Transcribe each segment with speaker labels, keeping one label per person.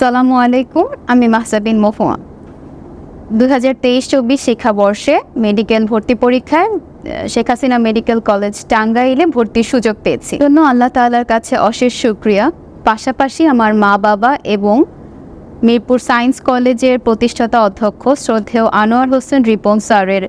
Speaker 1: আসসালামু আলাইকুম, আমি মাহসাবিন মফুয়া। দু হাজার তেইশ চব্বিশ শিক্ষাবর্ষে মেডিকেল ভর্তি পরীক্ষায় শেখ হাসিনা মেডিকেল কলেজ টাঙ্গাইলে ভর্তির সুযোগ পেয়েছি। জন্য আল্লাহ তাআলার কাছে অশেষ শুক্রিয়া। পাশাপাশি আমার মা বাবা এবং মিরপুর সায়েন্স কলেজের প্রতিষ্ঠাতা অধ্যক্ষ শ্রদ্ধেয় আনোয়ার হোসেন রিপন স্যারের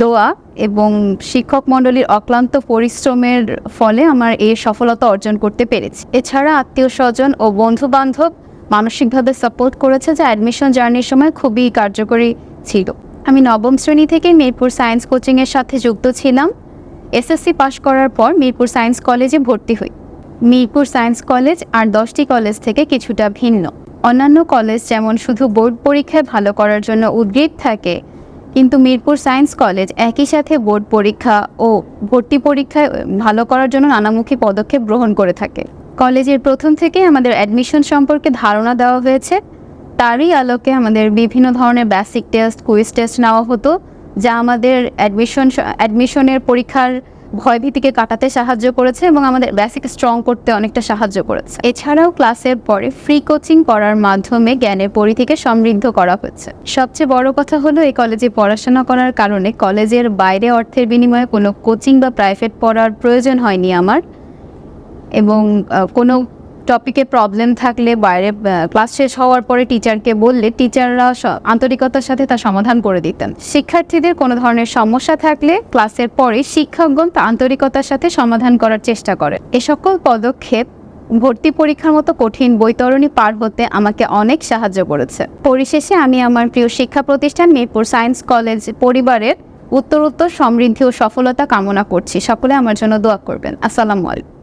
Speaker 1: দোয়া এবং শিক্ষক মণ্ডলীর অক্লান্ত পরিশ্রমের ফলে আমার এই সফলতা অর্জন করতে পেরেছি। এছাড়া আত্মীয় স্বজন ও বন্ধু বান্ধব মানসিকভাবে সাপোর্ট করেছে যা অ্যাডমিশন জার্নির সময় খুবই কার্যকরী ছিল। আমি নবম শ্রেণি থেকে মিরপুর সায়েন্স কোচিংয়ের সাথে যুক্ত ছিলাম। এসএসসি পাশ করার পর মিরপুর সায়েন্স কলেজে ভর্তি হই। মিরপুর সায়েন্স কলেজ আর দশটি কলেজ থেকে কিছুটা ভিন্ন। অন্যান্য কলেজ যেমন শুধু বোর্ড পরীক্ষায় ভালো করার জন্য উদ্গ্রীব থাকে, কিন্তু মিরপুর সায়েন্স কলেজ একই সাথে বোর্ড পরীক্ষা ও ভর্তি পরীক্ষায় ভালো করার জন্য নানামুখী পদক্ষেপ গ্রহণ করে থাকে। কলেজের প্রথম থেকে আমাদের অ্যাডমিশন সম্পর্কে ধারণা দেওয়া হয়েছে। তারই আলোকে আমাদের বিভিন্ন ধরনের বেসিক টেস্ট কুইজ টেস্ট নেওয়া হতো, যা আমাদের অ্যাডমিশন অ্যাডমিশনের পরীক্ষার ভয়ভীতিকে কাটাতে সাহায্য করেছে এবং আমাদের বেসিক স্ট্রং করতে অনেকটা সাহায্য করেছে। এছাড়াও ক্লাসের পরে ফ্রি কোচিং করার মাধ্যমে জ্ঞানের পরিধিকে সমৃদ্ধ করা হয়েছে সবচেয়ে বড় কথা হলো, এই কলেজে পড়াশোনা করার কারণে কলেজের বাইরে অর্থের বিনিময়ে কোনো কোচিং বা প্রাইভেট পড়ার প্রয়োজন হয়নি আমার। এবং কোনো টপিকে প্রবলেম থাকলে বাইরে ক্লাস শেষ হওয়ার পরে টিচারকে বললে টিচাররা আন্তরিকতার সাথে তা সমাধান করে দিতেন। শিক্ষার্থীদের কোনো ধরনের সমস্যা থাকলে ক্লাসের পরে শিক্ষকগণ তা আন্তরিকতার সাথে সমাধান করার চেষ্টা করে। এ সকল পদক্ষেপ ভর্তি পরীক্ষার মতো কঠিন বৈতরণী পার হতে আমাকে অনেক সাহায্য করেছে। পরিশেষে আমি আমার প্রিয় শিক্ষা প্রতিষ্ঠান মিরপুর সায়েন্স কলেজ পরিবারের উত্তরোত্তর সমৃদ্ধি ও সফলতা কামনা করছি। সকলে আমার জন্য দোয়া করবেন। আসসালামু আলাইকুম।